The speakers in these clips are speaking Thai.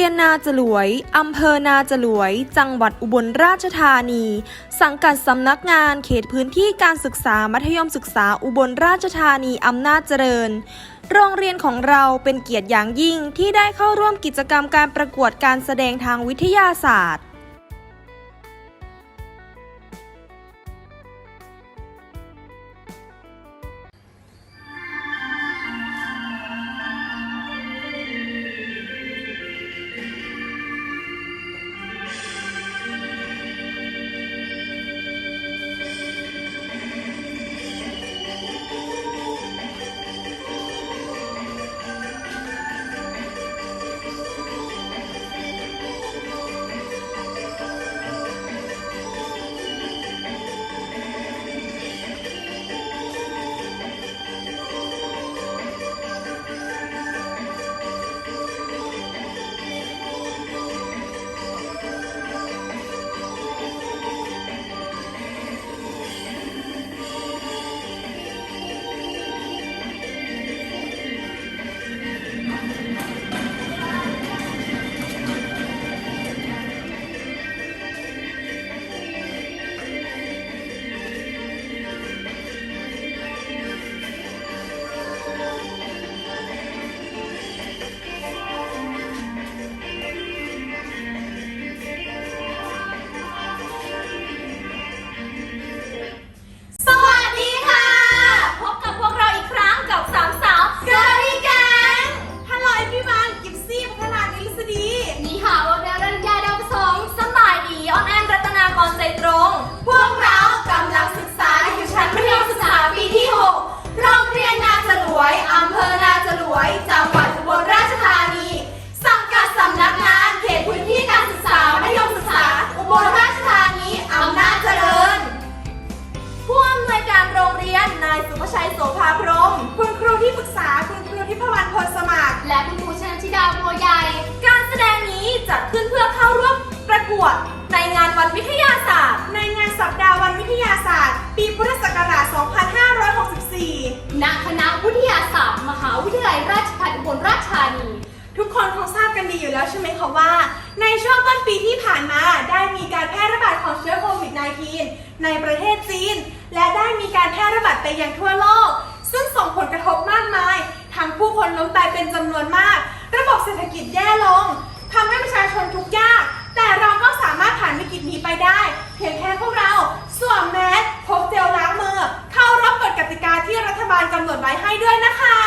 เรียนนาจลวย อำเภอนาจลวย จังหวัดอุบลราชธานี สังกัดสำนักงานเขตพื้นที่การศึกษามัธยมศึกษาอุบลราชธานีอำนาจเจริญ โรงเรียนของเราเป็นเกียรติอย่างยิ่งที่ได้เข้าร่วมกิจกรรมการประกวดการแสดงทางวิทยาศาสตร์ กันดีอยู่แล้วใช่ไหมคะว่า ในช่วงต้นปีที่ผ่านมาได้มีการแพร่ระบาดของเชื้อโควิด -19 ในประเทศจีน และได้มีการแพร่ระบาดไปยังทั่วโลก ซึ่งส่งผลกระทบมากมาย ทั้งผู้คนล้มตายเป็นจำนวนมาก ระบบเศรษฐกิจแย่ลงทำให้ประชาชนทุกข์ยาก แต่เราก็สามารถผ่านวิกฤตนี้ไปได้ เพียงแค่พวกเราสวมแมสพกเจลล้างมือ เข้ารับกฎกติกาที่รัฐบาลกำหนดไว้ให้ด้วยนะคะ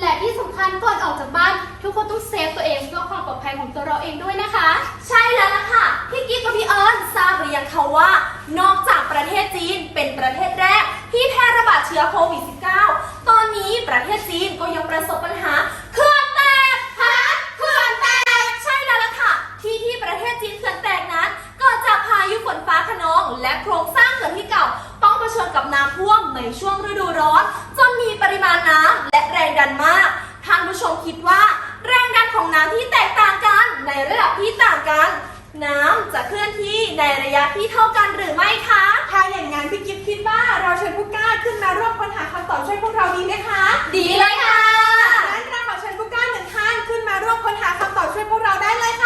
และที่สำคัญก่อนออกจากบ้าน ทุกคนต้องเซฟตัวเองเพื่อความปลอดภัยของตัวเราเองด้วยนะคะ ใช่แล้วล่ะค่ะ พี่กิ๊กกับพี่เอิญทราบหรือยังคะว่า นอกจากประเทศจีนเป็นประเทศแรก ที่แพร่ระบาดเชื้อโควิด -19 ตอนนี้ประเทศจีนก็ยังประสบปัญหาเขื่อนแตกฮะเขื่อนแตก ใช่แล้วล่ะค่ะ ที่ที่ประเทศจีนเขื่อนแตกนั้นเกิดจากพายุฝนฟ้าขนอง และโครงสร้างเขื่อนที่เก่า ต้องเผชิญกับน้ำท่วมในช่วงฤดูร้อน จนมีปริมาณน้ำและแรงดันมาก ท่านผู้ชมคิดว่า นของน้ำที่แตกต่างกันในระดับที่ต่างกัน น้ำจะเคลื่อนที่ในระยะที่เท่ากันหรือไม่คะ ถ้าอย่างนั้นพี่กิฟคิดว่าเราเชิญผู้กล้าขึ้นมาร่วมค้นหาคำตอบช่วยพวกเราดีไหมคะ ดีเลยค่ะงั้นเราขอเชิญผู้กล้าหนึ่งท่านขึ้นมาร่วมค้นหาคำตอบช่วยพวกเราได้เลยค่ะ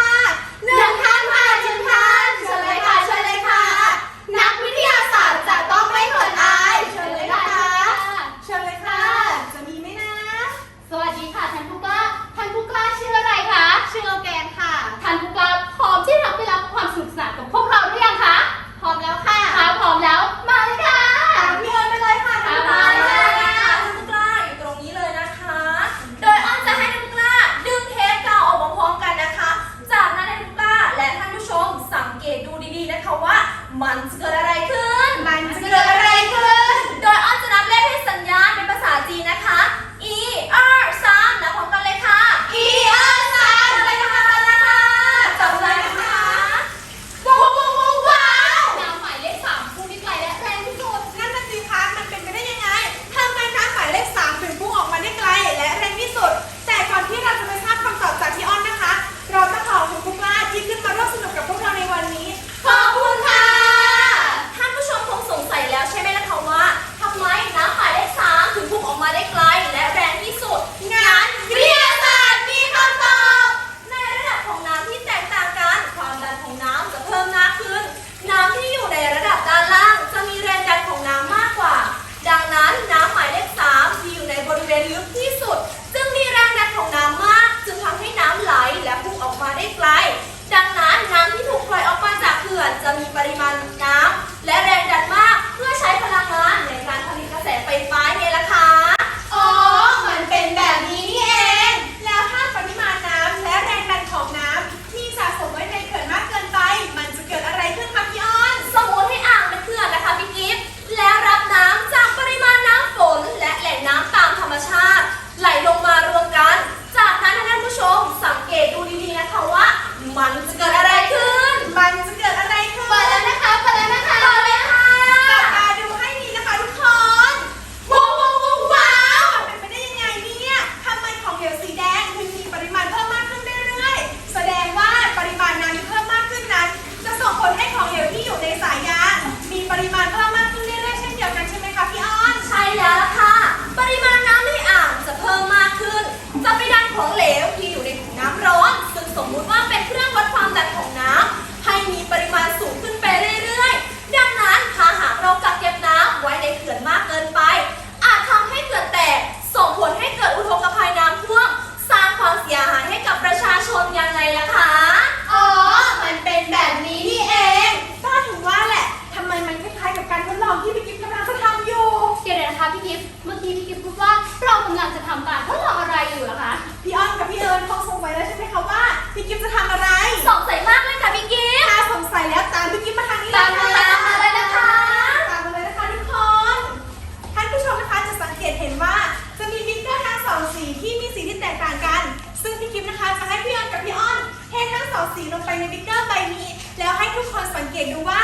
สีลงไปในบิ๊กเกอร์ใบนี้ แล้วให้ทุกคนสังเกตดูว่า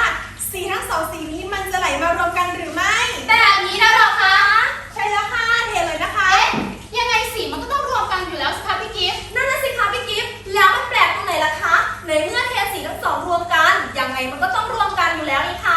สีทั้งสองสีนี้มันจะไหลมารวมกันหรือไม่แต่บบนี้แล้วหรอคะ ใช่แล้วค่ะเห็นเลยนะคะ เอ๊ะ ยังไงสีมันก็ต้องรวมกันอยู่แล้วสิคะพี่กิฟต์นั่นน่ะสิคะพี่กิฟต์แล้วมันแปลกตรงไหนล่ะคะ ในเมื่อเทสีทั้งสองรวมกัน ยังไงมันก็ต้องรวมกันอยู่แล้วนี่ค่ะ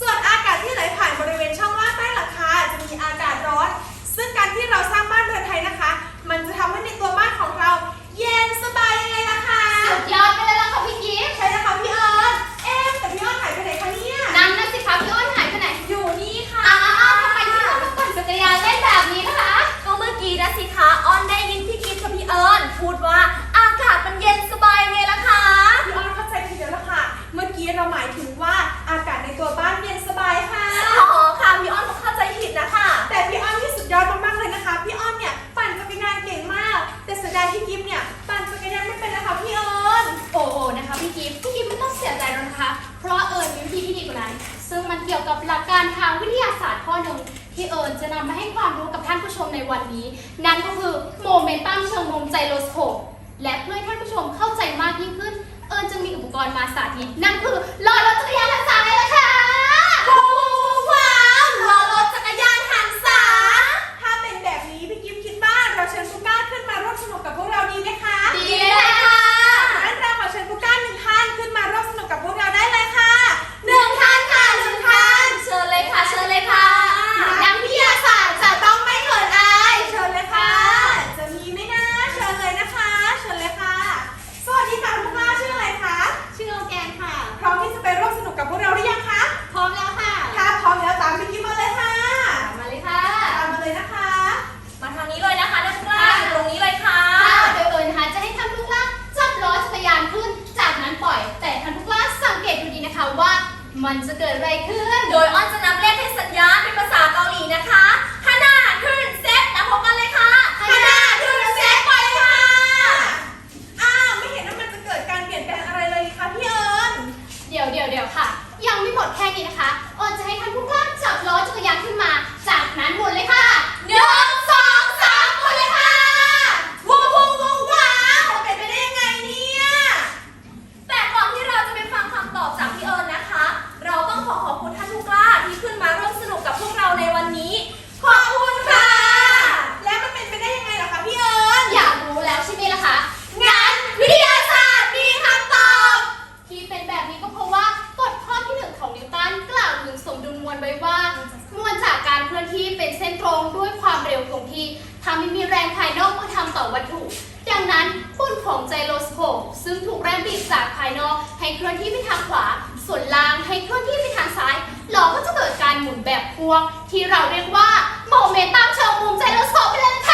ส่วนอากาศที่ไหลผ่านบริเวณช่องว่างใต้หลังคาจะมีอากาศร้อน ซึ่งการที่เราสร้างบ้านเรือนไทยนะคะ มันจะทำให้ในตัวบ้านของเรา เย็นสบายยังไงล่ะคะสุดยอดไปเลยล่ะค่ะพี่กิ๊ใช่แล้วค่ะพี่เอิร์ญเอ๊แต่พี่เอิญหายไปไหนคะเนี่ยนั่นนะสิคะพี่เอิญหายไปไหนอยู่นี่ค่ะอ้าวทำไมพี่เอิญมาปั่นจักรยานเล่นแบบนี้นะคะก็เมื่อกี้นะสิคะอ้อนได้ยินพี่กิ๊กับพี่เอิร์ญพูดว่า ให้ความรู้กับท่านผู้ชมในวันนี้ นั่นก็คือโมเมนตัมเชิงมุมไจโรสโคปและเพื่อให้ท่านผู้ชมเข้าใจมากยิ่งขึ้น เอิญจึงมีอุปกรณ์มาสาธิต นั่นคือหลอดรถจักรยานทันสายเลยค่ะ มันจะเกิดอะไรขึ้น โดยอ้อนจะนับเลขให้สัญญาณเป็นภาษาเกาหลีนะคะ งด้วยความเร็วคงที่ทำให้มีแรงภายนอกมาทำต่อวัตถุ ดังนั้นพุ่นของไจโรสโคปซึ่งถูกแรงบีบจากภายนอกให้เคลื่อนที่ไปทางขวา ส่วนล่างให้เคลื่อนที่ไปทางซ้ายล้อก็จะเกิดการหมุนแบบพวงที่เราเรียกว่าโมเมนตัมเชิงมุมไจโรสโคปไปเลย